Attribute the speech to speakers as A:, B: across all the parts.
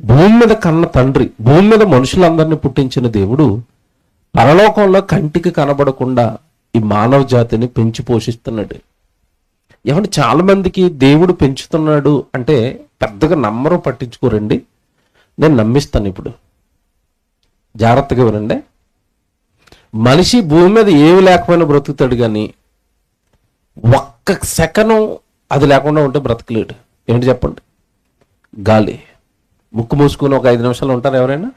A: భూమి మీద కన్న తండ్రి భూమి మీద మనుషులందరినీ పుట్టించిన దేవుడు పరలోకంలో కంటికి కనబడకుండా ఈ మానవ జాతిని పెంచి పోషిస్తున్నాడు. ఏమంటే చాలా మందికి దేవుడు పెంచుతున్నాడు అంటే పెద్దగా నమ్మరు పట్టించుకోరండి. నేను నమ్మిస్తాను ఇప్పుడు. జాగ్రత్తగా వినండి. మనిషి భూమి మీద ఏమి లేకపోయినా బ్రతుకుతాడు కానీ ఒక్క సెకను అది లేకుండా ఉంటే బ్రతకలేడు. ఏంటి చెప్పండి? గాలి. ముక్కు మూసుకుని ఒక ఐదు నిమిషాలు ఉంటారా ఎవరైనా?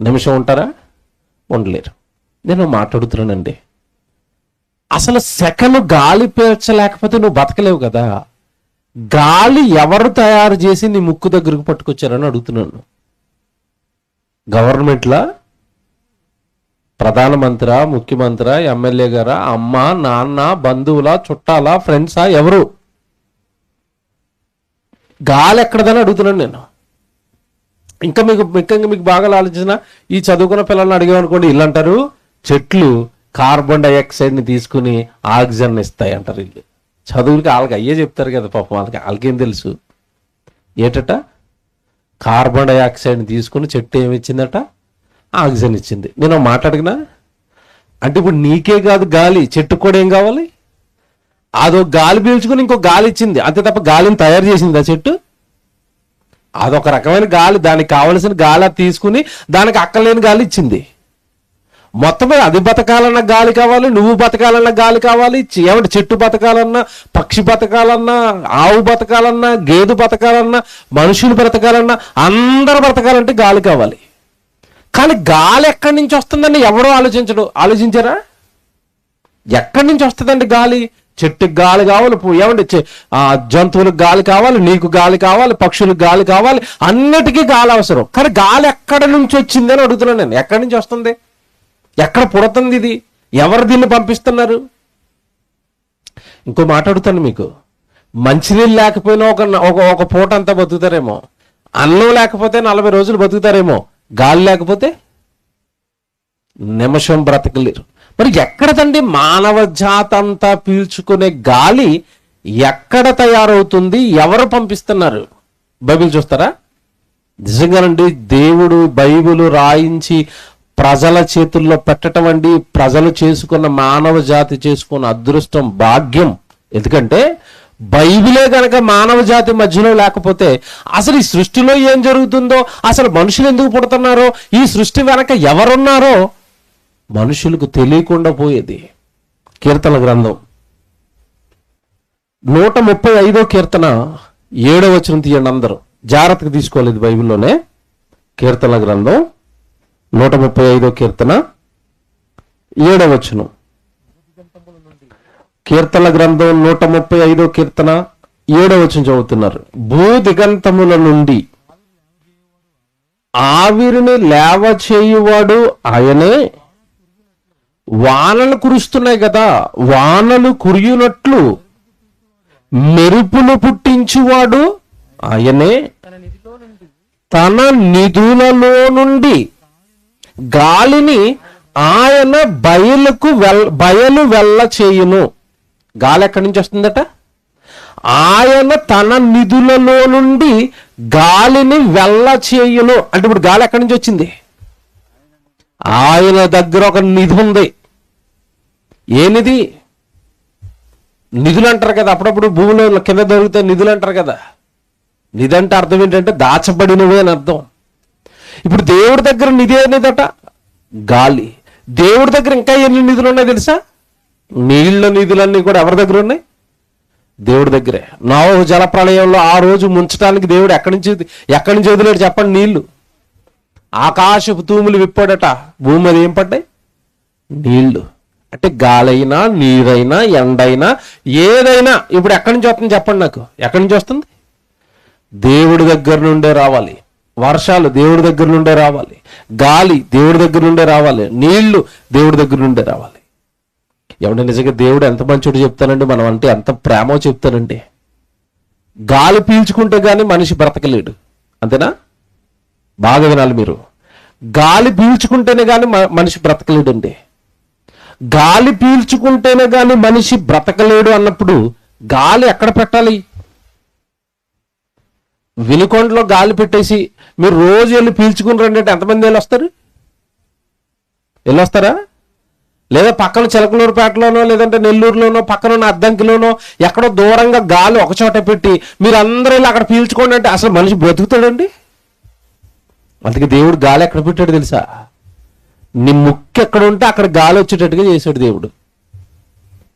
A: నిమిషం ఉంటారా? ఉండలేరు. నేను మాట్లాడుతున్నానండి. అసలు సెకను గాలి పీల్చలేకపోతే నువ్వు బతకలేవు కదా. గాలి ఎవరు తయారు చేసి నీ ముక్కు దగ్గరకు పట్టుకొచ్చారని అడుగుతున్నాను. గవర్నమెంట్లా? ప్రధానమంత్ర ముఖ్యమంత్రి ఎమ్మెల్యే గారా అమ్మ నాన్న బంధువుల చుట్టాల ఫ్రెండ్సా ఎవరు? గాలి ఎక్కడదని అడుగుతున్నాను నేను. ఇంకా మీకు ఇంకా మీకు బాగా ఆలోచన ఈ చదువుకున్న పిల్లల్ని అడిగామనుకోండి ఇల్లు అంటారు? చెట్లు కార్బన్ డైఆక్సైడ్ని తీసుకుని ఆక్సిజన్ ఇస్తాయి అంటారు వీళ్ళు చదువులకి వాళ్ళకి అయ్యే చెప్తారు కదా పాపం వాళ్ళకి వాళ్ళకేం తెలుసు? ఏటట? కార్బన్ డైఆక్సైడ్ని తీసుకుని చెట్టు ఏమి ఇచ్చిందట? ఆక్సిజన్ ఇచ్చింది. నేను మాట్లాడినా అంటే ఇప్పుడు నీకే కాదు గాలి చెట్టుకు కూడా ఏం కావాలి? అదో గాలి పీల్చుకుని ఇంకో గాలి ఇచ్చింది. అంతే తప్ప గాలిని తయారు చేసింది ఆ చెట్టు? అదొక రకమైన గాలి దానికి కావలసిన గాలి అది తీసుకుని దానికి అక్కలేని గాలి ఇచ్చింది. మొత్తం మీద అది బతకాలన్న గాలి కావాలి నువ్వు బతకాలన్న గాలి కావాలి ఏమంటే చెట్టు బతకాలన్నా పక్షి బతకాలన్నా ఆవు బతకాలన్నా గేదె బతకాలన్నా మనుషులు బ్రతకాలన్నా అందరు బ్రతకాలంటే గాలి కావాలి. కానీ గాలి ఎక్కడి నుంచి వస్తుందని ఎవరో ఆలోచించడు. ఆలోచించారా? ఎక్కడి నుంచి వస్తుందండి గాలి? చెట్టుకి గాలి కావాలి ఏమంటే ఏమండి? ఆ జంతువులకు గాలి కావాలి నీకు గాలి కావాలి పక్షులకు గాలి కావాలి అన్నిటికీ గాలి అవసరం. కానీ గాలి ఎక్కడి నుంచి వచ్చింది అని అడుగుతున్నాను నేను. ఎక్కడి నుంచి వస్తుంది? ఎక్కడ పుడుతుంది ఇది? ఎవరు దీన్ని పంపిస్తున్నారు? ఇంకో మాట అడుగుతాను మీకు. మంచినీళ్ళు లేకపోయినా ఒక ఒక ఒక పూట అంతా బతుకుతారేమో. అన్నం లేకపోతే నలభై రోజులు బతుకుతారేమో. గాలి లేకపోతే నిమిషం బ్రతకలేరు. మరి ఎక్కడదండి మానవ జాతంతా పీల్చుకునే గాలి ఎక్కడ తయారవుతుంది? ఎవరు పంపిస్తున్నారు? బైబిల్ చూస్తారా? నిజంగానండి దేవుడు బైబిల్ రాయించి ప్రజల చేతుల్లో పెట్టడం అండి. ప్రజలు చేసుకున్న మానవ జాతి చేసుకున్న అదృష్టం భాగ్యం. ఎందుకంటే బైబిలే గనక మానవ జాతి మధ్యలో లేకపోతే అసలు ఈ సృష్టిలో ఏం జరుగుతుందో అసలు మనుషులు ఎందుకు పుడుతున్నారో ఈ సృష్టి వెనక ఎవరున్నారో మనుషులకు తెలియకుండా పోయేది. కీర్తన గ్రంథం. నూట ముప్పై ఐదో కీర్తన ఏడో వచనం తీయండి అందరూ. జాగ్రత్తగా తీసుకోలేదు బైబిల్లోనే. కీర్తన గ్రంథం నూట ముప్పై ఐదో కీర్తన ఏడో వచనం. కీర్తన గ్రంథం నూట ముప్పై ఐదో కీర్తన ఏడో వచనం చదువుతున్నారు. భూ దిగంతముల నుండి ఆవిరిని లేవ చేయువాడు ఆయనే వానలు కురుస్తున్నాయి కదా వానలు కురియునట్లు మెరుపులు పుట్టించువాడు ఆయనే. తన నిధులలో నుండి గాలిని ఆయన బయలుకు వెల్ బయలు వెళ్ళ చేయును. గాలి ఎక్కడి నుంచి వస్తుందట? ఆయన తన నిధులలో నుండి గాలిని వెళ్ళ చేయును. అంటే ఇప్పుడు గాలి ఎక్కడి నుంచి వచ్చింది? ఆయన దగ్గర ఒక నిధి ఉంది. ఏ నిధి? నిధులు అంటారు కదా అప్పుడప్పుడు భూమిలో కింద దొరికితే నిధులు అంటారు కదా. నిధి అంటే అర్థం ఏంటంటే దాచబడినవే అని అర్థం. ఇప్పుడు దేవుడి దగ్గర నిధి అనేదట గాలి. దేవుడి దగ్గర ఇంకా ఎన్ని నిధులు ఉన్నాయి తెలుసా? నీళ్ళ నిధులన్నీ కూడా ఎవరి దగ్గర ఉన్నాయి? దేవుడి దగ్గరే. నోవహు జలప్రళయంలో ఆ రోజు ముంచడానికి దేవుడు ఎక్కడి నుంచి ఎక్కడి నుంచి వదిలేడు చెప్పండి నీళ్ళు ఆకాశపు తూములు విప్పాడట. భూమి మీద ఏం పడ్డాయి? నీళ్ళు. అంటే గాలైనా నీరైనా ఎండైనా ఏదైనా. ఇప్పుడు ఎక్కడి నుంచి వస్తుంది చెప్పండి నాకు? ఎక్కడి నుంచి వస్తుంది? దేవుడి దగ్గర నుండే రావాలి. వర్షాలు దేవుడి దగ్గర నుండే రావాలి. గాలి దేవుడి దగ్గర నుండే రావాలి. నీళ్ళు దేవుడి దగ్గర నుండే రావాలి. ఎవడ నిజంగా దేవుడు ఎంత మంచోడు చెప్తానండి? మనం అంటే ఎంత ప్రేమో చెప్తానండి. గాలి పీల్చుకుంటే కానీ మనిషి బ్రతకలేడు. అంతేనా? బాగా వినాలి మీరు. గాలి పీల్చుకుంటేనే కానీ మనిషి బ్రతకలేడండి. గాలి పీల్చుకుంటేనే కానీ మనిషి బ్రతకలేడు అన్నప్పుడు గాలి ఎక్కడ పెట్టాలి? వినుకొండలో గాలి పెట్టేసి మీరు రోజు వెళ్ళి పీల్చుకుని రండి అంటే ఎంతమంది వెళ్ళి వస్తారు వెళ్ళి వస్తారా లేదా పక్కన చిలకలూరుపేటలోనో లేదంటే నెల్లూరులోనో పక్కన ఉన్న అద్దంకిలోనో ఎక్కడో దూరంగా గాలి ఒకచోట పెట్టి మీరు అందరూ వెళ్ళి అక్కడ పీల్చుకోండి అంటే అసలు మనిషి బ్రతుకుతాడండి? అందుకే దేవుడు గాలి ఎక్కడ పెట్టాడు తెలుసా? నీ ముక్కు ఎక్కడ ఉంటే అక్కడ గాలి వచ్చేటట్టుగా చేశాడు దేవుడు.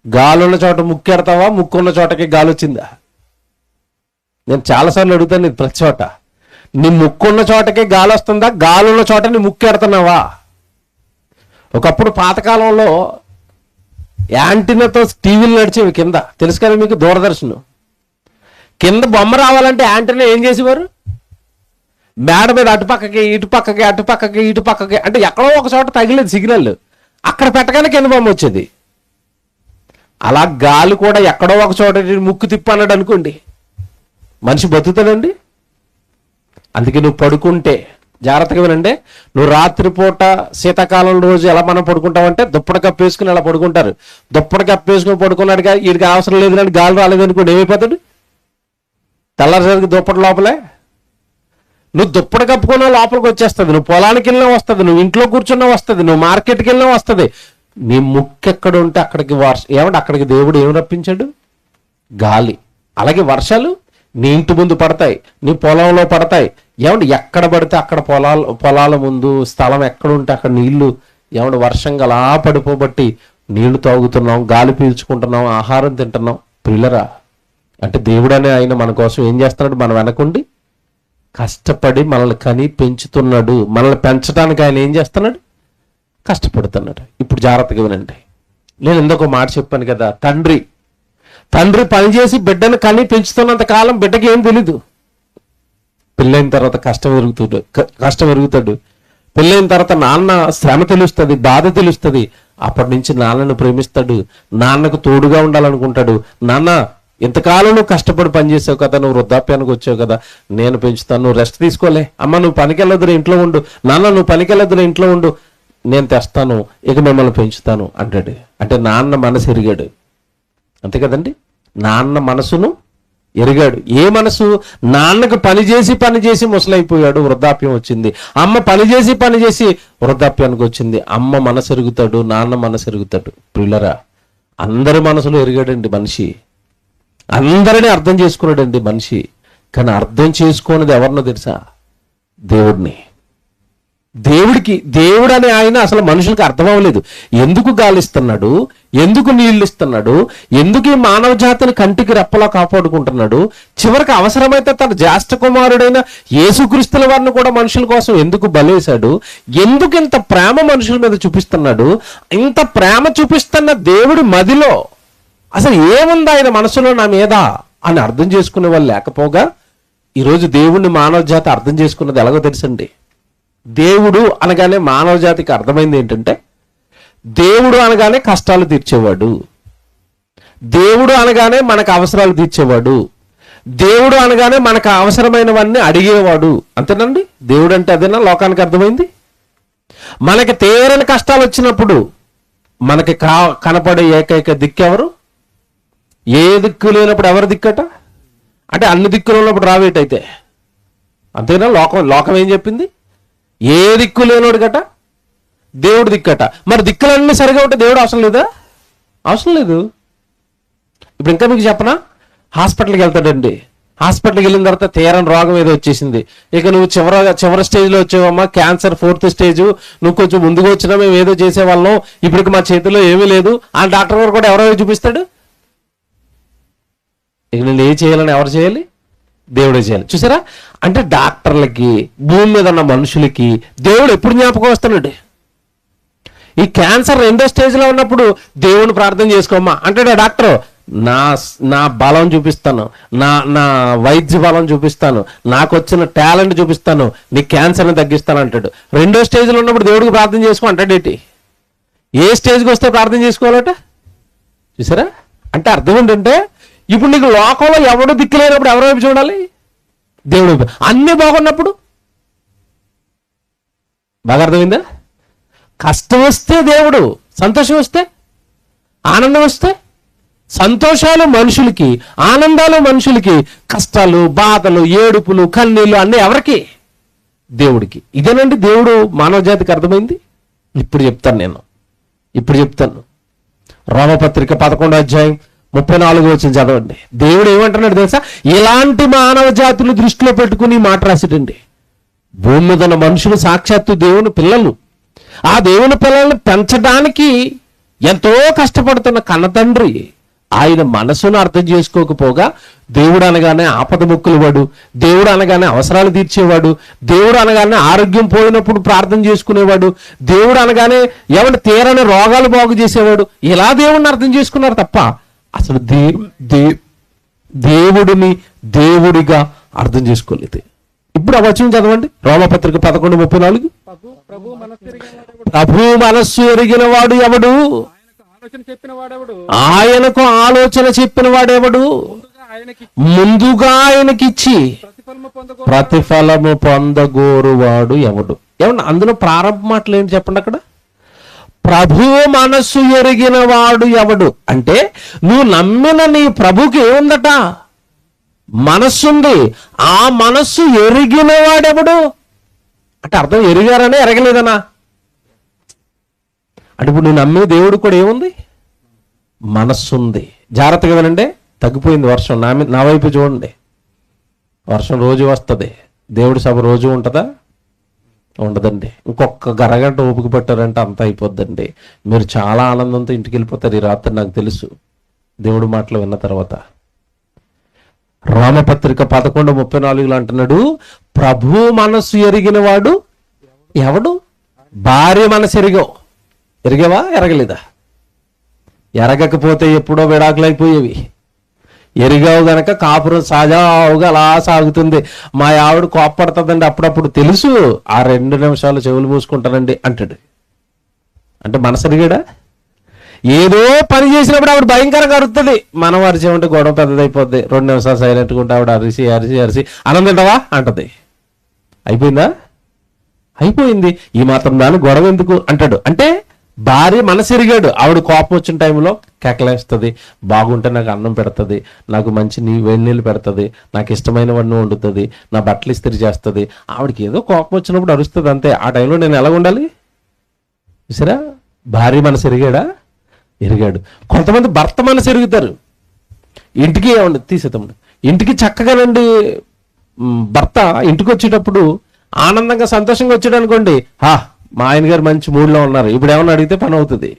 A: గాలి ఉన్న చోట ముక్కు ఎడతావా? ముక్కు ఉన్న చోటకి గాలి వచ్చిందా? నేను చాలాసార్లు అడుగుతాను నేను ప్రతి చోట. నీ ముక్కు ఉన్న చోటకే గాలి వస్తుందా? గాలి ఉన్న చోట నీ ముక్కు ఎడతావా ఒకప్పుడు పాతకాలంలో యాంటీనాతో టీవీలు నడిచేవి కింద. తెలుసు కదా మీకు దూరదర్శన్. కింద బొమ్మ రావాలంటే యాంటీనా ఏం చేసేవారు? మేడ మీద అటుపక్కకి ఇటుపక్కకి అటుపక్కకి ఇటుపక్కకి అంటే ఎక్కడో ఒక చోట తగిలేదు సిగ్నల్ అక్కడ పెట్టగానే కింద బొమ్మ వచ్చేది. అలా గాలి కూడా ఎక్కడో ఒక చోట ముక్కు తిప్పన్నాడు అనుకోండి. మనిషి బతుకుతాడండి? అందుకే నువ్వు పడుకుంటే జాగ్రత్తగా వినండి. నువ్వు రాత్రిపూట శీతాకాలం రోజు ఎలా మనం పడుకుంటామంటే దుప్పటి కప్పేసుకుని అలా పడుకుంటారు. దుప్పటి కప్పేసుకుని పడుకున్నాడుగా వీడికి అవసరం లేదు కానీ గాలి రాలేదు అనుకోండి ఏమైపోతాడు? తెల్లసరికి దుప్పటి లోపలే? నువ్వు దుప్పటి కప్పుకున్నా లోపలికి వచ్చేస్తుంది నువ్వు పొలానికి వెళ్ళినా వస్తుంది నువ్వు ఇంట్లో కూర్చున్నా వస్తుంది నువ్వు మార్కెట్కి వెళ్ళినా వస్తుంది. నీ ముక్కు ఎక్కడ ఉంటే అక్కడికి వర్ష ఏమంటే అక్కడికి దేవుడు ఏం రప్పించాడు? గాలి. అలాగే వర్షాలు నీ ఇంటి ముందు పడతాయి నీ పొలంలో పడతాయి. ఏమంటే ఎక్కడ పడితే అక్కడ పొలాల పొలాల ముందు స్థలం ఎక్కడ ఉంటే అక్కడ నీళ్ళు ఏమంటే వర్షంగా అలా పడిపోబట్టి నీళ్ళు తాగుతున్నాం గాలి పీల్చుకుంటున్నాం ఆహారం తింటున్నాం. పిల్లరా అంటే దేవుడనే ఆయన మన కోసం ఏం చేస్తున్నాడు? మన వెనకుండి కష్టపడి మనల్ని కని పెంచుతున్నాడు. మనల్ని పెంచడానికి ఆయన ఏం చేస్తున్నాడు? కష్టపడుతున్నాడు. ఇప్పుడు జాగ్రత్తగా వినండి. నేను ఎందుకు మాట చెప్పాను కదా తండ్రి. తండ్రి పనిచేసి బిడ్డను కని పెంచుతున్నంత కాలం బిడ్డకి ఏం తెలీదు. పెళ్ళైన తర్వాత కష్టం ఎరుగుతాడు క- కష్టం ఎరుగుతాడు. పెళ్ళైన తర్వాత నాన్న శ్రమ తెలుస్తుంది బాధ తెలుస్తుంది. అప్పటి నుంచి నాన్నను ప్రేమిస్తాడు. నాన్నకు తోడుగా ఉండాలనుకుంటాడు. నాన్న ఇంతకాలం నువ్వు కష్టపడి పనిచేసావు కదా నువ్వు వృద్ధాప్యానికి వచ్చావు కదా నేను పెంచుతాను నువ్వు రెస్ట్ తీసుకోలే. అమ్మ నువ్వు పనికి ఇంట్లో ఉండు. నాన్న నువ్వు పనికి ఇంట్లో ఉండు. నేను తెస్తాను ఇక మిమ్మల్ని పెంచుతాను అంటాడు. అంటే నాన్న మనసు ఎరిగాడు. అంతే కదండి? నాన్న మనసును ఎరిగాడు. ఏ మనసు? నాన్నకు పని చేసి పని చేసి ముసలైపోయాడు వృద్ధాప్యం వచ్చింది. అమ్మ పని చేసి పని చేసి వృద్ధాప్యానికి వచ్చింది. అమ్మ మనసు ఎరుగుతాడు నాన్న మనసు ఎరుగుతాడు. పిల్లరా అందరి మనసులో ఎరిగాడండి మనిషి. అందరినీ అర్థం చేసుకున్నాడండి మనిషి. కానీ అర్థం చేసుకున్నది ఎవరినో తెలుసా? దేవుడిని. దేవుడికి దేవుడు అనే ఆయన అసలు మనుషులకు అర్థం అవ్వలేదు ఎందుకు గాలిస్తున్నాడు? ఎందుకు నీళ్ళు ఇస్తున్నాడు ఎందుకు ఈ మానవ జాతిని కంటికి రెప్పలా కాపాడుకుంటున్నాడు? చివరికి అవసరమైతే తన జ్యేష్ఠ కుమారుడైన యేసుక్రీస్తుల వారిని కూడా మనుషుల కోసం ఎందుకు బలేశాడు? ఎందుకు ఇంత ప్రేమ మనుషుల మీద చూపిస్తున్నాడు? ఇంత ప్రేమ చూపిస్తున్న దేవుడి మదిలో అసలు ఏముంది ఆయన మనసులో నా మీద అని అర్థం చేసుకునే వాళ్ళు లేకపోగా ఈరోజు దేవుణ్ణి మానవ జాతి అర్థం చేసుకున్నది ఎలాగో తెలుసండి. దేవుడు అనగానే మానవ జాతికి అర్థమైంది ఏంటంటే దేవుడు అనగానే కష్టాలు తీర్చేవాడు. దేవుడు అనగానే మనకు అవసరాలు తీర్చేవాడు. దేవుడు అనగానే మనకు అవసరమైనవన్నీ అడిగేవాడు. అంతేనండి? దేవుడు అంటే అదేనా? లోకానికి అర్థమైంది? మనకి తీరని కష్టాలు వచ్చినప్పుడు మనకి కా కనపడే ఏకైక దిక్కెవరు ఏ దిక్కు లేనప్పుడు ఎవరు దిక్కట? అంటే అన్ని దిక్కులు ఉన్నప్పుడు రావేటైతే అంతేనా? లోకం లోకం ఏం చెప్పింది? ఏ దిక్కు లేనోడు గట దేవుడు దిక్కట. మరి దిక్కులన్నీ సరిగా ఉంటే దేవుడు అవసరం లేదా? అవసరం లేదు. ఇప్పుడు ఇంకా మీకు చెప్పనా? హాస్పిటల్కి వెళ్తాడండి. హాస్పిటల్కి వెళ్ళిన తర్వాత తీరం రోగం ఏదో వచ్చేసింది. ఇక నువ్వు చివర చివరి స్టేజ్లో వచ్చావమ్మా క్యాన్సర్ ఫోర్త్ స్టేజ్. నువ్వు కొంచెం ముందుగా వచ్చినా మేము ఏదో చేసేవాళ్ళం. ఇప్పటికి మా చేతిలో ఏమీ లేదు. ఆ డాక్టర్ గారు కూడా ఎవరో చూపిస్తాడు? ఇక నేను ఏం చేయాలని ఎవరు చేయాలి? దేవుడే చేయాలి. చూసారా? అంటే డాక్టర్లకి భూమి మీద ఉన్న మనుషులకి దేవుడు ఎప్పుడు జ్ఞాపకం వస్తున్నాడు ఈ క్యాన్సర్ రెండో స్టేజ్లో ఉన్నప్పుడు దేవుని ప్రార్థన చేసుకోమ్మా. అంటాడు డాక్టర్ నా నా బలం చూపిస్తాను నా నా వైద్య బలం చూపిస్తాను నాకు వచ్చిన టాలెంట్ చూపిస్తాను నీ క్యాన్సర్ని తగ్గిస్తాను అంటాడు. రెండో స్టేజ్లో ఉన్నప్పుడు దేవుడికి ప్రార్థన చేసుకో అంటాడేటి ఏ స్టేజ్కి వస్తే ప్రార్థన చేసుకోవాలట? చూసారా? అంటే అర్థం ఏంటంటే ఇప్పుడు నీకు లోకంలో ఎవడు దిక్కులేనప్పుడు ఎవరి వైపు చూడాలి? దేవుడు అన్నీ బాగున్నప్పుడు? బాగా అర్థమైందా? కష్టం వస్తే దేవుడు సంతోషం వస్తే? ఆనందం వస్తే? సంతోషాలు మనుషులకి ఆనందాలు మనుషులకి కష్టాలు బాధలు ఏడుపులు కన్నీళ్ళు అన్నీ ఎవరికి? దేవుడికి. ఇదేనండి దేవుడు మానవ జాతికి అర్థమైంది? ఇప్పుడు చెప్తాను నేను. ఇప్పుడు చెప్తాను. రోమపత్రిక పదకొండో అధ్యాయం ముప్పై నాలుగు వచ్చిన చదవండి. దేవుడు ఏమంటున్నాడు తెలుసా? ఇలాంటి మానవ జాతులు దృష్టిలో పెట్టుకుని మాట రాసిటండి. భూమి మీద ఉన్న మనుషులు సాక్షాత్తు దేవుని పిల్లలు. ఆ దేవుని పిల్లల్ని పెంచడానికి ఎంతో కష్టపడుతున్న కన్నతండ్రి ఆయన మనసును అర్థం చేసుకోకపోగా దేవుడు అనగానే ఆపద ముక్కులు వాడు దేవుడు అనగానే అవసరాలు తీర్చేవాడు దేవుడు అనగానే ఆరోగ్యం పోయినప్పుడు ప్రార్థన చేసుకునేవాడు దేవుడు అనగానే ఎవరి తీరని రోగాలు బాగు చేసేవాడు ఇలా దేవుడిని అర్థం చేసుకున్నారు తప్ప అసలు దే దే దేవుడిని దేవుడిగా అర్థం చేసుకోలేదు. ఇప్పుడు ఆ వచనం చదవండి. రోమపత్రిక పదకొండు ముప్పై నాలుగు.
B: ప్రభు మనస్సు
A: ఎరిగిన వాడు ఎవడు?
B: ఆయనకు ఆలోచన చెప్పిన వాడెవడు ముందుగా ఆయనకి
A: ముందుగా ఆయనకిచ్చి
B: ప్రతిఫలము
A: పొందగోరువాడు ఎవడు? ఏమన్నా అందులో ప్రారంభ మాటలు ఏంటి చెప్పండి అక్కడ? ప్రభు మనస్సు ఎరిగిన వాడు ఎవడు? అంటే నువ్వు నమ్మిన నీ ప్రభుకి ఏముందట మనస్సుంది. ఆ మనస్సు ఎరిగిన వాడెవడు? అంటే అర్థం ఎరిగారనే ఎరగలేదనా? అంటే ఇప్పుడు నువ్వు నమ్మే దేవుడు కూడా ఏముంది? మనస్సుంది. జాగ్రత్తగా వినండి. తగ్గిపోయింది వర్షం. నా నా వైపు చూడండి. వర్షం రోజు వస్తుంది. దేవుడి సభ రోజు ఉంటుందా? ఉండదండి. ఇంకొక గరగంట ఓపిక పట్టారంటే అంత అయిపోద్దండి. మీరు చాలా ఆనందంతో ఇంటికి వెళ్ళిపోతారు ఈ రాత్రి నాకు తెలుసు. దేవుడు మాటలు విన్న తర్వాత. రామపత్రిక పదకొండు ముప్పై నాలుగులో అంటున్నాడు ప్రభు మనస్సు ఎరిగిన వాడు ఎవడు? భార్య మనసు ఎరిగావు ఎరిగావా? ఎరగలేదా? ఎరగకపోతే ఎప్పుడో విడాకులైపోయేవి. ఎరిగావు గనక కాపురం సజావుగా అలా సాగుతుంది. మా ఆవిడ కోప్పడుతుందండి అప్పుడప్పుడు తెలుసు. ఆ రెండు నిమిషాలు చెవులు మూసుకుంటానండి అంటాడు. అంటే మనసరిగాడా ఏదో పని చేసినప్పుడు ఆవిడ భయంకరంగా అరుతుంది మనం అరిచేమంటే గొడవ పెద్దదైపోద్ది. రెండు నిమిషాలు సైలెంట్గా ఉంటే ఆవిడ అరిసి అరిసి అరిసి అనందంటావా అంటది. అయిపోయిందా? అయిపోయింది. ఈ మాత్రం దాని గొడవ ఎందుకు? అంటాడు. అంటే భార్య మనసెరిగాడు ఆవిడ కోపం వచ్చిన టైంలో కేకలేస్తుంది బాగుంటే నాకు అన్నం పెడుతుంది నాకు మంచి నీ వేడి నీళ్ళు పెడుతుంది నాకు ఇష్టమైన ఇష్టమైనవన్నీ వండుతుంది నా బట్టలు ఇస్త్రీ చేస్తుంది. ఆవిడకి ఏదో కోపం వచ్చినప్పుడు అరుస్తుంది అంతే. ఆ టైంలో నేను ఎలా ఉండాలి? చూసారా? భార్య మనసు ఎరిగాడా? ఎరిగాడు. కొంతమంది భర్త మనసు ఎరుగుతారు. ఇంటికి ఏమండి? తీసేతమ్ముడు ఇంటికి చక్కగానండి భర్త ఇంటికి వచ్చేటప్పుడు ఆనందంగా సంతోషంగా వచ్చాడు అనుకోండి హా మా ఆయన గారు మంచి మూడ్లో ఉన్నారు. ఇప్పుడు ఏమన్నా అడిగితే పని అవుతుంది.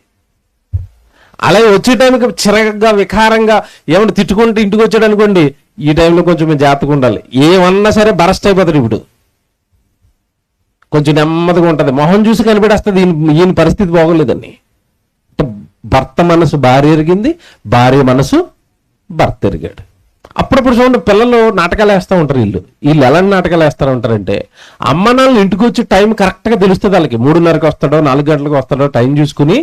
A: అలాగే వచ్చే టైంకి చిరగగా వికారంగా ఏమైనా తిట్టుకుంటే ఇంటికి వచ్చాడు అనుకోండి ఈ టైంలో కొంచెం మేము జాగ్రత్తగా ఉండాలి. ఏమన్నా సరే బరస్ట్ అయిపోతాడు ఇప్పుడు. కొంచెం నెమ్మదిగా ఉంటుంది. మొహం చూసి కనిపెడేస్తుంది ఈయన ఈయన పరిస్థితి బాగోలేదని భర్త మనసు భార్య ఎరిగింది భార్య మనసు భర్త ఎరిగాడు. అప్పుడప్పుడు చూడండి పిల్లలు నాటకాలు వేస్తూ ఉంటారు వీళ్ళు. వీళ్ళు ఎలాంటి నాటకాలు వేస్తూ ఉంటారంటే అమ్మ నాన్న ఇంటికి వచ్చి టైం కరెక్ట్గా తెలుస్తుంది వాళ్ళకి. మూడున్నరకి వస్తాడో నాలుగు గంటలకు వస్తాడో టైం చూసుకుని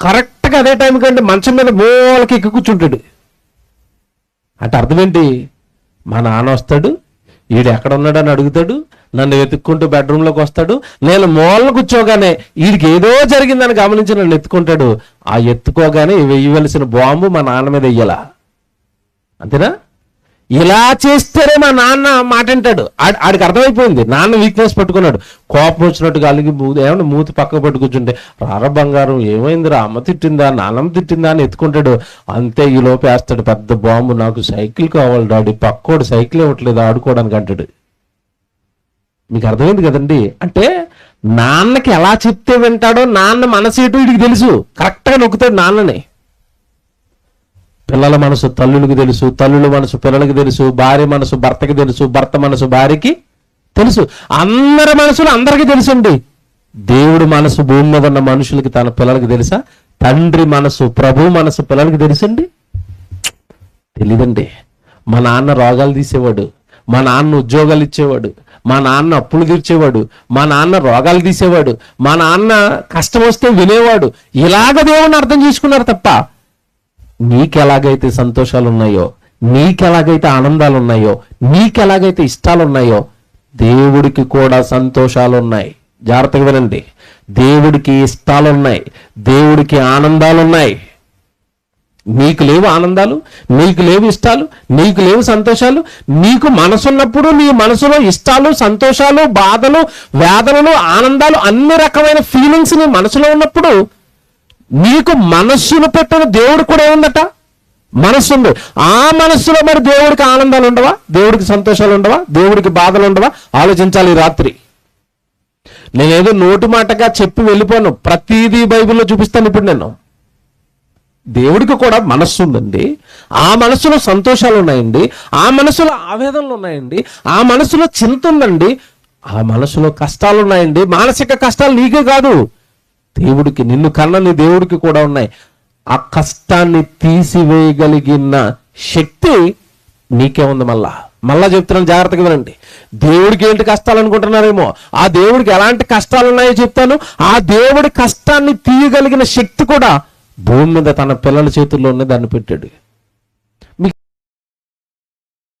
A: కరెక్ట్గా అదే టైం కంటే మంచం మీద మూలకి ఎక్కి కూర్చుంటాడు. అంటే అర్థం ఏంటి మా నాన్న వస్తాడు ఈడు ఎక్కడ ఉన్నాడని అడుగుతాడు నన్ను వెతుక్కుంటూ బెడ్రూమ్లోకి వస్తాడు నేను మూలన కూర్చోగానే వీడికి ఏదో జరిగిందని గమనించి నన్ను ఎత్తుకుంటాడు. ఆ ఎత్తుకోగానే వెయ్యవలసిన బాంబు మా నాన్న మీద వెయ్యాలా. అంతేనా? ఇలా చేస్తేనే మా నాన్న మాట అంటాడు ఆడికి అర్థమైపోయింది. నాన్న వీక్నెస్ పట్టుకున్నాడు. కోపం వచ్చినట్టుగా అలిగి ఏమన్నా మూతి పక్క పట్టుకుంటుంటే రార బంగారం ఏమైందిరా? అమ్మ తిట్టిందా? నాన్నమ్మ తిట్టిందా? అని ఎత్తుకుంటాడు. అంతే ఈ లోపేస్తాడు పెద్ద బాంబు నాకు సైకిల్ కావాలి డాడీ. పక్కోడు సైకిల్ ఇవ్వట్లేదు ఆడుకోవడానికి అంటాడు. మీకు అర్థమైంది కదండి? అంటే నాన్నకి ఎలా చెప్తే వింటాడో నాన్న మనసేటు వీడికి తెలుసు. కరెక్ట్గా నొక్కుతాడు నాన్నని. పిల్లల మనసు తల్లులకు తెలుసు తల్లుల మనసు పిల్లలకు తెలుసు భార్య మనసు భర్తకి తెలుసు భర్త మనసు భార్యకి తెలుసు. అందరి మనసులు అందరికీ తెలుసండి. దేవుడి మనసు భూమి మీద ఉన్న మనుషులకి తన పిల్లలకి తెలుసా? తండ్రి మనసు ప్రభు మనసు పిల్లలకి తెలుసండి? తెలియదండి మా నాన్న రోగాలు తీసేవాడు మా నాన్న ఉద్యోగాలు ఇచ్చేవాడు మా నాన్న అప్పులు తీర్చేవాడు మా నాన్న రోగాలు తీసేవాడు మా నాన్న కష్టం వస్తే వినేవాడు. ఇలాగ దేవుణ్ణి అర్థం చేసుకున్నారు తప్ప నీకెలాగైతే సంతోషాలు ఉన్నాయో నీకెలాగైతే ఆనందాలు ఉన్నాయో నీకెలాగైతే ఇష్టాలు ఉన్నాయో దేవుడికి కూడా సంతోషాలు ఉన్నాయి జాగ్రత్తగా వినండి. దేవుడికి ఇష్టాలు ఉన్నాయి దేవుడికి ఆనందాలు ఉన్నాయి నీకు లేవు ఆనందాలు నీకు లేవు ఇష్టాలు నీకు లేవు సంతోషాలు నీకు మనసున్నప్పుడు నీ మనసులో ఇష్టాలు సంతోషాలు బాధలు వేదనలు ఆనందాలు అన్ని రకమైన ఫీలింగ్స్ నీ మనసులో ఉన్నప్పుడు నీకు మనస్సును పెట్టిన దేవుడు కూడా ఏముందట మనస్సు ఉంది ఆ మనస్సులో మరి దేవుడికి ఆనందాలు ఉండవా? దేవుడికి సంతోషాలు ఉండవా? దేవుడికి బాధలు ఉండవా? ఆలోచించాలి రాత్రి. నేనేదో నోటి మాటగా చెప్పి వెళ్ళిపోను. ప్రతిదీ బైబిల్లో చూపిస్తాను ఇప్పుడు నేను. దేవుడికి కూడా మనస్సు ఉందండి. ఆ మనసులో సంతోషాలు ఉన్నాయండి. ఆ మనసులో ఆవేదనలు ఉన్నాయండి. ఆ మనసులో చింత ఉందండి. ఆ మనసులో కష్టాలు ఉన్నాయండి. మానసిక కష్టాలు నీకే కాదు. దేవుడికి నిన్ను కన్నని దేవుడికి కూడా ఉన్నాయి. ఆ కష్టాన్ని తీసివేయగలిగిన శక్తి నీకే ఉంది మళ్ళా. మళ్ళా చెప్తున్నాను జాగ్రత్తగా వినండి. దేవుడికి ఏంటి కష్టాలు అనుకుంటున్నారేమో? ఆ దేవుడికి ఎలాంటి కష్టాలు ఉన్నాయో చెప్తాను. ఆ దేవుడి కష్టాన్ని తీయగలిగిన శక్తి కూడా భూమి మీద తన పిల్లల చేతుల్లోనే దాన్ని పెట్టాడు.